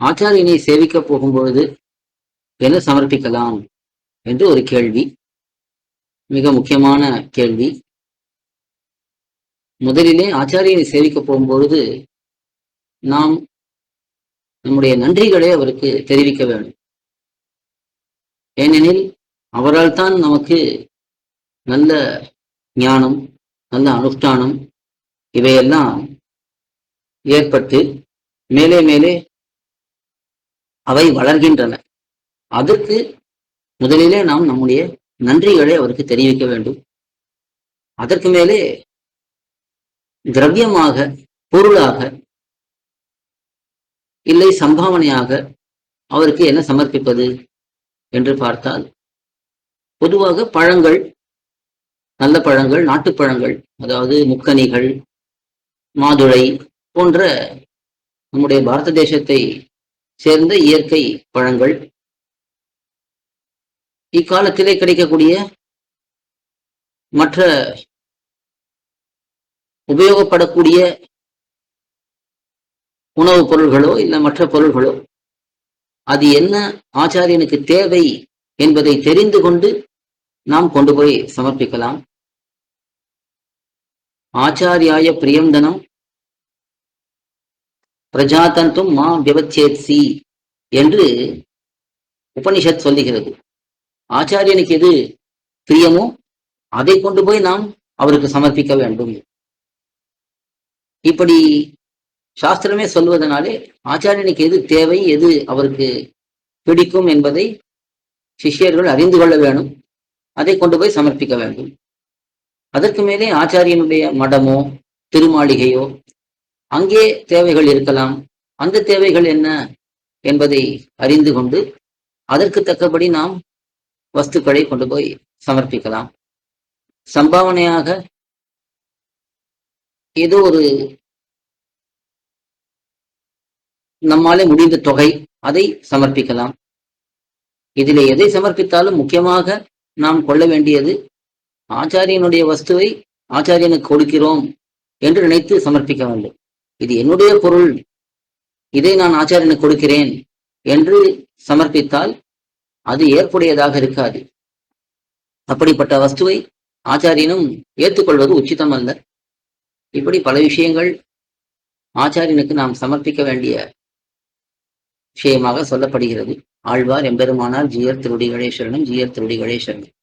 ஆச்சாரியனை சேவிக்க போகும்பொழுது என்ன சமர்ப்பிக்கலாம் என்று ஒரு கேள்வி. மிக முக்கியமான கேள்வி. முதலிலே ஆச்சாரியனை சேவிக்க போகும்பொழுது நாம் நம்முடைய நன்றிகளை அவருக்கு தெரிவிக்க வேண்டும். ஏனெனில் அவரால் தான் நமக்கு நல்ல ஞானம் நல்ல அனுஷ்டானம் இவையெல்லாம் ஏற்பட்டு மேலே மேலே அவை வளர்கின்றன. அதற்கு முதலிலே நாம் நம்முடைய நன்றிகளை அவருக்கு தெரிவிக்க வேண்டும். அதற்கு மேலே திரவியமாக பொருளாக இல்லை சம்பாவனையாக அவருக்கு என்ன சமர்ப்பிப்பது என்று பார்த்தால் பொதுவாக பழங்கள் நல்ல பழங்கள் நாட்டுப்பழங்கள் அதாவது முக்கனிகள் மாதுளை போன்ற நம்முடைய பாரத தேசத்தை சேர்ந்த இயற்கை பழங்கள். இக்காலத்திலே கிடைக்கக்கூடிய மற்ற உபயோகப்படக்கூடிய உணவுப் பொருள்களோ இல்லை மற்ற பொருள்களோ அது என்ன ஆச்சாரியனுக்கு தேவை என்பதை தெரிந்து கொண்டு நாம் கொண்டு போய் சமர்ப்பிக்கலாம். ஆச்சாரியாய பிரியந்தனம் பிரஜாதந்தும் மா விவச்சேத்சி என்று உபனிஷத் சொல்லுகிறது. ஆச்சாரியனுக்கு எது பிரியமோ அதை கொண்டு போய் நாம் அவருக்கு சமர்ப்பிக்க வேண்டும். இப்படி சாஸ்திரமே சொல்வதனாலே ஆச்சாரியனுக்கு எது தேவை எது அவருக்கு பிடிக்கும் என்பதை சிஷ்யர்கள் அறிந்து கொள்ள வேண்டும். அதை கொண்டு போய் சமர்ப்பிக்க வேண்டும். அதற்கு மேலே ஆச்சாரியனுடைய மடமோ திருமாளிகையோ அங்கே தேவைகள் இருக்கலாம். அந்த தேவைகள் என்ன என்பதை அறிந்து கொண்டு அதற்கு தக்கபடி நாம் வஸ்துக்களை கொண்டு போய் சமர்ப்பிக்கலாம். சம்பாவனையாக ஏதோ ஒரு நம்மாலே முடிந்த தொகை அதை சமர்ப்பிக்கலாம். இதிலே எதை சமர்ப்பித்தாலும் முக்கியமாக நாம் கொள்ள வேண்டியது ஆச்சாரியனுடைய வஸ்துவை ஆச்சாரியனுக்கு கொடுக்கிறோம் என்று நினைத்து சமர்ப்பிக்க வேண்டும். இது என்னுடைய பொருள். இதை நான் ஆச்சாரியனுக்கு கொடுக்கிறேன் என்று சமர்ப்பித்தால் அது ஏற்புடையதாக இருக்காது. அப்படிப்பட்ட வஸ்துவை ஆச்சாரியனும் ஏற்றுக்கொள்வது உச்சிதம் அல்ல இப்படி பல விஷயங்கள் ஆச்சாரியனுக்கு நாம் சமர்ப்பிக்க வேண்டிய விஷயமாக சொல்லப்படுகிறது. ஆழ்வார் எம்பெருமானார் ஜியர் திருடி கணேஸ்வரனும் ஜியர் திருடி கணேஸ்வரனும்